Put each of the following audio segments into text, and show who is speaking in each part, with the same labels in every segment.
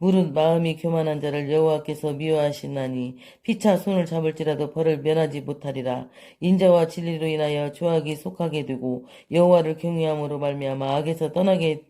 Speaker 1: 무릇 마음이 교만한 자를 여호와께서 미워하시나니 피차 손을 잡을지라도 벌을 면하지 못하리라. 인자와 진리로 인하여 조악이 속하게 되고 여호와를 경외함으로 말미암아 악에서 떠나게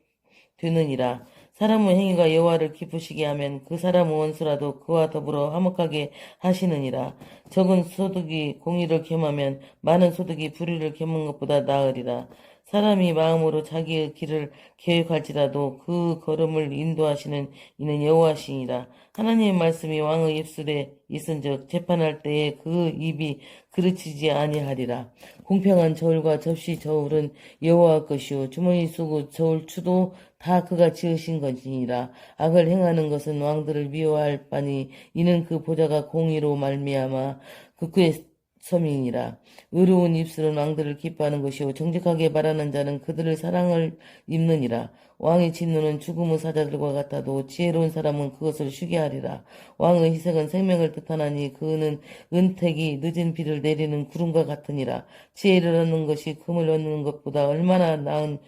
Speaker 1: 되느니라. 사람의 행위가 여호와를 기쁘시게 하면 그 사람의 원수라도 그와 더불어 화목하게 하시느니라. 적은 소득이 공의를 겸하면 많은 소득이 불의를 겸은 것보다 나으리라 사람이 마음으로 자기의 길을 계획할지라도 그 걸음을 인도하시는 이는 여호와시니라. 하나님의 말씀이 왕의 입술에 있은즉 재판할 때에 그 입이 그르치지 아니하리라. 공평한 저울과 접시 저울은 여호와 것이요 주머니 쏘고 저울 추도 다 그가 지으신 것이니라. 악을 행하는 것은 왕들을 미워할 바니 이는 그 보좌가 공의로 말미암아 그그 의 섬이니라. 의로운 입술은 왕들을 기뻐하는 것이요 정직하게 말하는 자는 그들의 사랑을 입느니라. 왕의 진노는 죽음의 사자들과 같아도 지혜로운 사람은 그것을 쉬게 하리라. 왕의 희생은 생명을 뜻하나니 그는 은택이 늦은 비를 내리는 구름과 같으니라. 지혜를 얻는 것이 금을 얻는 것보다 얼마나 나은 고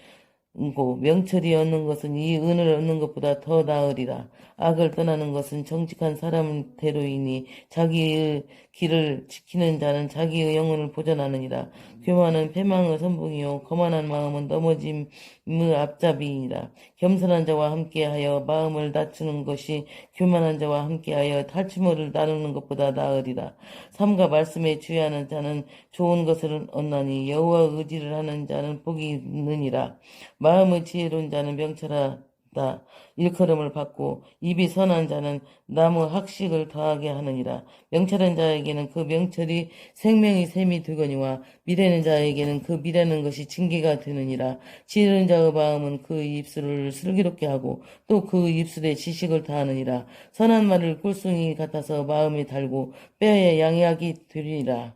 Speaker 1: 명철이 얻는 것은 이 은을 얻는 것보다 더 나으리라. 악을 떠나는 것은 정직한 사람 대로이니 자기의 길을 지키는 자는 자기의 영혼을 보전하느니라. 교만은 패망의 선봉이요 거만한 마음은 넘어짐의 앞잡이니라. 겸손한 자와 함께하여 마음을 낮추는 것이 교만한 자와 함께하여 탈취물을 나누는 것보다 나으리라. 삼가 말씀에 주의하는 자는 좋은 것을 얻나니 여호와 의지를 하는 자는 복이 있느니라. 마음의 지혜로운 자는 명철하다. 일컬음을 받고 입이 선한 자는 나무 학식을 더하게 하느니라. 명철한 자에게는 그 명철이 생명이 샘이 되거니와 미래는 자에게는 그 미래는 것이 징계가 되느니라. 지혜로운 자의 마음은 그 입술을 슬기롭게 하고 또 그 입술에 지식을 다하느니라. 선한 말을 꿀송이 같아서 마음이 달고 뼈에 양약이 되리라.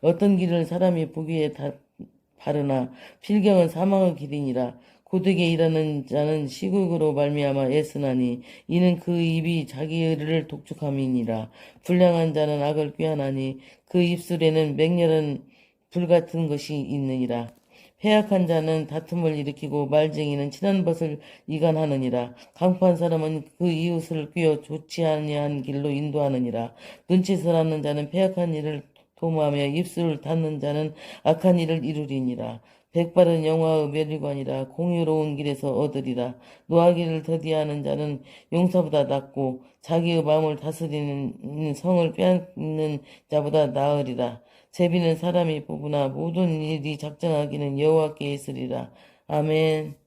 Speaker 1: 어떤 길을 사람이 보기에 다 바르나 필경은 사망의 길이니라. 고되게 일하는 자는 시국으로 말미암아 애쓰나니 이는 그 입이 자기를 독촉함이니라. 불량한 자는 악을 꾀하나니 그 입술에는 맹렬한 불같은 것이 있느니라. 패악한 자는 다툼을 일으키고 말쟁이는 친한 벗을 이간하느니라. 강포한 사람은 그 이웃을 꿰어 좋지 아니한 길로 인도하느니라. 하는 자는 패악한 일을 도모하며 입술을 닫는 자는 악한 일을 이루리니라. 백발은 영화의 멸리관이라 공유로운 길에서 얻으리라. 노하기를 더디하는 자는 용사보다 낫고 자기의 마음을 다스리는 성을 빼앗는 자보다 나으리라. 제비는 사람이 보구나 모든 일이 작정하기는 여호와께 있으리라. 아멘.